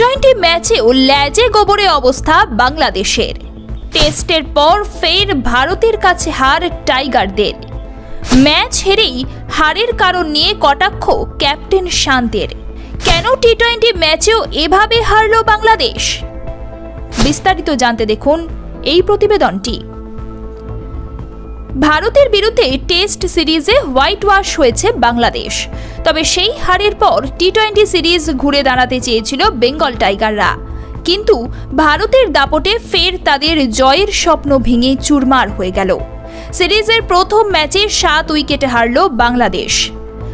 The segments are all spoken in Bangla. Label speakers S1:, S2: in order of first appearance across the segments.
S1: টোয়েন্টি ম্যাচেও ল্যাজে গোবরে অবস্থা বাংলাদেশের। টেস্টের পর ফের ভারতের কাছে হার টাইগারদের। ম্যাচ হেরেই হারের কারণ নিয়ে কটাক্ষ ক্যাপ্টেন শান্তের। কেন টি টোয়েন্টি ম্যাচেও এভাবে হারল বাংলাদেশ? বিস্তারিত জানতে দেখুন এই প্রতিবেদনটি। ভারতের বিরুদ্ধে টেস্ট সিরিজে হোয়াইট ওয়াশ হয়েছে বাংলাদেশ। তবে সেই হারের পর টি টোয়েন্টি সিরিজ ঘুরে দাঁড়াতে চেয়েছিল বেঙ্গল টাইগাররা। কিন্তু ভারতের দাপটে ফের তাদের জয়ের স্বপ্ন ভেঙে চুরমার হয়ে গেল। সিরিজের প্রথম ম্যাচে সাত উইকেটে হারল বাংলাদেশ।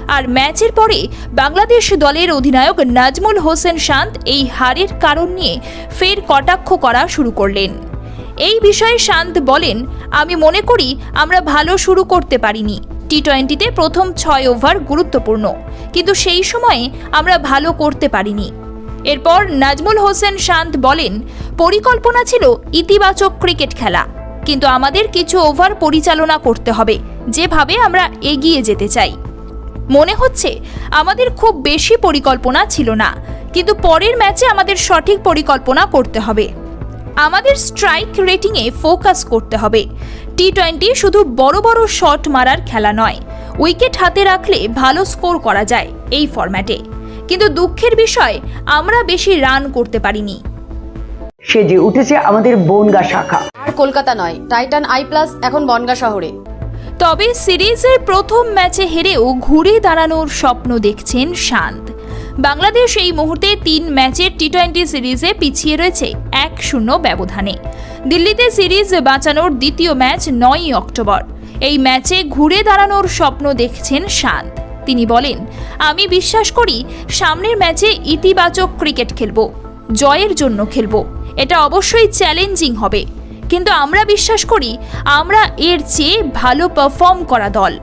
S1: আর ম্যাচের পরে বাংলাদেশ দলের অধিনায়ক নাজমুল হোসেন শান্ত এই হারের কারণ নিয়ে ফের কটাক্ষ করা শুরু করলেন। এই বিষয়ে শান্ত বলেন, আমি মনে করি আমরা ভালো শুরু করতে পারিনি। টি টোয়েন্টিতে প্রথম ছয় ওভার গুরুত্বপূর্ণ, কিন্তু সেই সময়ে আমরা ভালো করতে পারিনি। এরপর নাজমুল হোসেন শান্ত বলেন, পরিকল্পনা ছিল ইতিবাচক ক্রিকেট খেলা, কিন্তু আমাদের কিছু ওভার পরিচালনা করতে হবে, যেভাবে আমরা এগিয়ে যেতে চাই। মনে হচ্ছে আমাদের খুব বেশি পরিকল্পনা ছিল না, কিন্তু পরের ম্যাচে আমাদের সঠিক পরিকল্পনা করতে হবে। আমাদের স্ট্রাইক রেটিংয়ে ফোকাস করতে হবে। টি টোয়েন্টি শুধু বড় বড় শট মারার খেলা নয় উইকেট হাতে রাখলে ভালো স্কোর করা যায় এই ফরম্যাটে কিন্তু দুঃখের বিষয় আমরা বেশি রান করতে পারিনি।
S2: সেজে উঠেছে আমাদের বনগা শাখা।
S3: আর কলকাতা নয় টাইটান আই প্লাস এখন বনগা শহরে।
S1: তবে সিরিজের প্রথম ম্যাচে হেরেও ঘুরে দাঁড়ানোর স্বপ্ন দেখছেন শান্ত। বাংলাদেশ এই মুহূর্তে তিন ম্যাচের টি টোয়েন্টি সিরিজে পিছিয়ে রয়েছে এক শূন্য ব্যবধানে। দিল্লিতে সিরিজ বাঁচানোর দ্বিতীয় ম্যাচ নয়ই অক্টোবর। এই ম্যাচে ঘুরে দাঁড়ানোর স্বপ্ন দেখছেন শান্ত। তিনি বলেন, আমি বিশ্বাস করি সামনের ম্যাচে ইতিবাচক ক্রিকেট খেলব, জয়ের জন্য খেলব। এটা অবশ্যই চ্যালেঞ্জিং হবে। কিন্তু আমরা বিশ্বাস করি আমরা এর চেয়ে ভালো পারফর্ম করা দল।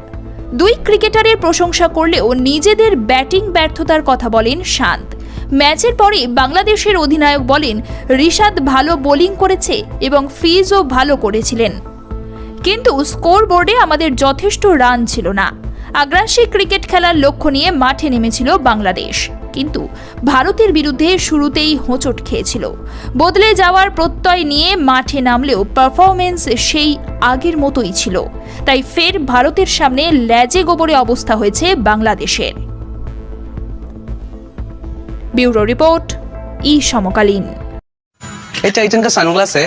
S1: দুই ক্রিকেটারের প্রশংসা করলেও নিজেদের ব্যাটিং ব্যর্থতার কথা বলেন শান্ত। ম্যাচের পরে বাংলাদেশের অধিনায়ক বলেন, রিশাদ ভালো বোলিং করেছে এবং ফিজও ভালো করেছিলেন। কিন্তু স্কোর বোর্ডে আমাদের যথেষ্ট রান ছিল না। আগ্রাসী ক্রিকেট খেলার লক্ষ্য নিয়ে মাঠে নেমেছিল বাংলাদেশ। কিন্তু ভারতের বিরুদ্ধে শুরুতেই হোঁচট খেয়েছিল বদলে যাওয়ার প্রত্যয় নিয়ে মাঠে নামলেও পারফরমেন্স সেই আগের মতোই ছিল তাই ফের ভারতের সামনে ল্যাজে গোবরে অবস্থা হয়েছে বাংলাদেশের ব্যুরো রিপোর্ট ই সমকালীন
S4: ये टाइटन का सनग्लास है